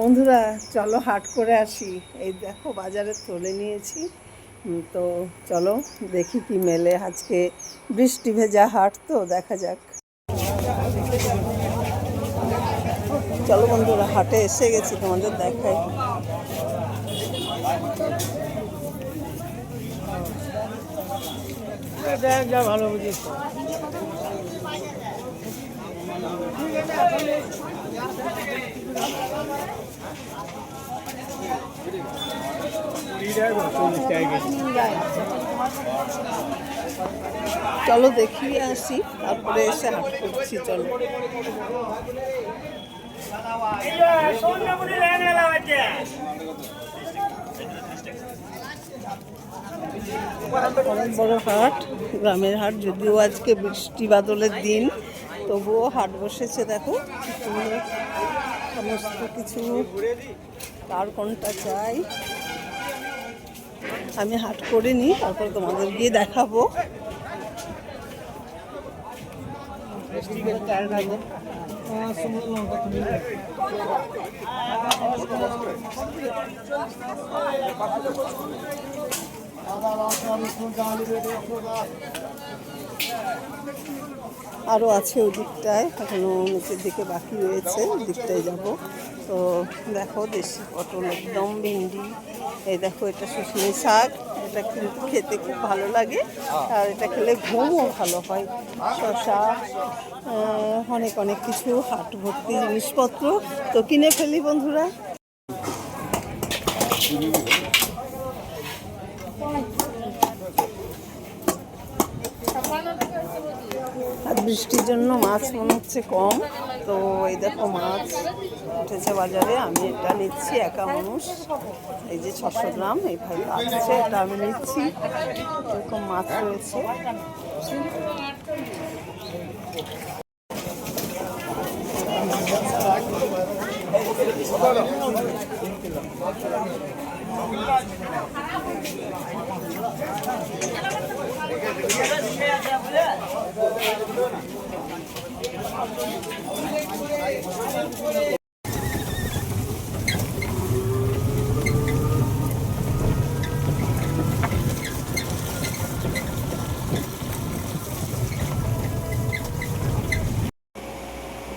বন্ধুরা, চলো হাট করে আসি। এই দেখো, বাজারে তুলে নিয়েছি। তো চলো দেখি কি মেলে। আজকে বৃষ্টি ভেজা হাট তো, দেখা যাক। চলো বন্ধুরা, হাটে এসে গেছি, তোমাদের দেখাই। যা ভালো বুঝিস। চলো দেখি আসি, তারপরে এসে হাট করছি, চলো। বড় হাট, গ্রামের হাট, যদিও আজকে বৃষ্টি বাদলের দিন। তবুও হাট বসেছে, দেখো সমস্ত কিছু কার কোনটা চাই? আমি হাট করে নিই তারপর তোমাদের গিয়ে দেখাবো। আরও আছে ওই দিকটায় এখনও নিচের দিকে বাকি রয়েছে ওই দিকটায় যাব। তো দেখো দেশি পটল একদম ভেন্ডি। এই দেখো এটা শুশনি শাক, এটা কিন্তু খেতে খুব ভালো লাগে, আর এটা খেলে ঘুমও ভালো হয়। শশা অনেক অনেক কিছু, হাট ভর্তি জিনিসপত্র তো কিনে ফেলি বন্ধুরা। বৃষ্টির জন্য মাছ মনে হচ্ছে কম। তো এই দেখো মাছ উঠেছে বাজারে, আমি এটা নিচ্ছি একা মানুষ। এই যে ছশো গ্রাম এই ভাই আসছে এটা আমি নিচ্ছি। এরকম মাছ রয়েছে।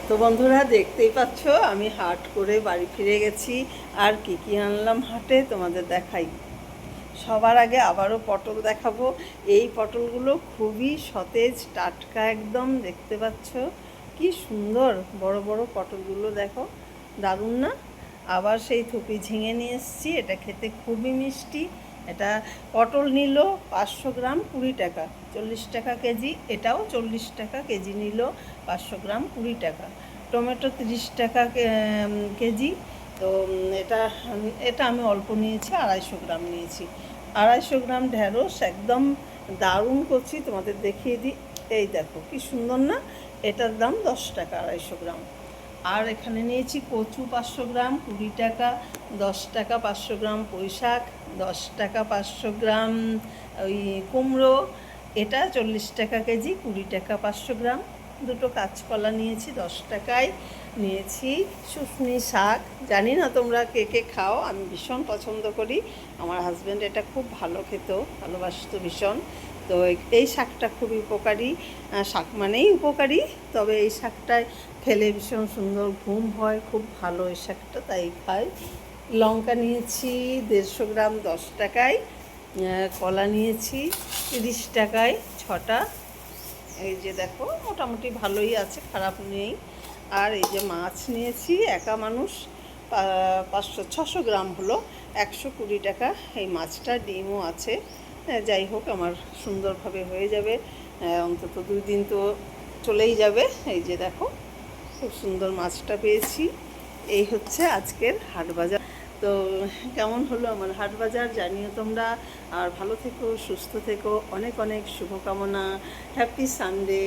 তো বন্ধুরা, দেখতেই পাচ্ছ, আমি হাট করে বাড়ি ফিরে গেছি। আর কি কি আনলাম হাটে তোমাদের দেখাই। সবার আগে আবারও পটল দেখাবো। এই পটলগুলো খুবই সতেজ, টাটকা একদম, দেখতে পাচ্ছ? কি সুন্দর বড় বড় পটলগুলো, দেখো। দারুণ না? আবার সেই থুপি ঝিঙে নিয়ে এসেছি, এটা খেতে খুবই মিষ্টি। এটা পটল নিল পাঁচশো গ্রাম কুড়ি টাকা, চল্লিশ টাকা কেজি, এটাও চল্লিশ টাকা কেজি নিল পাঁচশো গ্রাম কুড়ি টাকা। টমেটো তিরিশ টাকা কেজি তো এটা এটা আমি অল্প নিয়েছি, আড়াইশো গ্রাম নিয়েছি। আড়াইশো গ্রাম ঢ্যাঁড়স একদম দারুণ করছি, তোমাদের দেখিয়ে দিই। এই দেখো, কি সুন্দর না? এটার দাম দশ টাকা আড়াইশো গ্রাম। আর এখানে নিয়েছি কচু পাঁচশো গ্রাম, কুড়ি টাকা, দশ টাকা পাঁচশো গ্রাম পুঁই শাক দশ টাকা পাঁচশো গ্রাম ওই কুমড়ো, এটা চল্লিশ টাকা কেজি, কুড়ি টাকা পাঁচশো গ্রাম। দুটো কাঁচকলা নিয়েছি, দশ টাকায় নিয়েছি। শুশনি শাক, জানি না তোমরা কে কে খাও, আমি ভীষণ পছন্দ করি। আমার হাজব্যান্ড এটা খুব ভালো খেত, ভালোবাসত ভীষণ। তো এই- এই শাকটা খুবই উপকারী শাক মানেই উপকারী, তবে এই শাকটায় খেলে ভীষণ সুন্দর ঘুম হয়, খুব ভালো এই শাকটা, তাই খাই। লঙ্কা নিয়েছি, দেড়শো গ্রাম দশ টাকায় কলা নিয়েছি, তিরিশ টাকায় ছটা। এই যে দেখো, মোটামুটি ভালোই আছে, খারাপ নেই। আর এই যে মাছ নিয়েছি, একা মানুষ পাঁচশো, ছশো গ্রাম হলো, একশো কুড়ি টাকা। এই মাছটা, ডিমও আছে। যাই হোক, আমার সুন্দরভাবে হয়ে যাবে। অন্তত দুই দিন তো চলেই যাবে। এই যে দেখো, খুব সুন্দর মাছটা পেয়েছি। এই হচ্ছে আজকের হাট বাজার। তো কেমন হলো আমার হাট বাজার জানিও তোমরা। আর ভালো থেকো, সুস্থ থেকো। অনেক অনেক শুভকামনা। Happy Sunday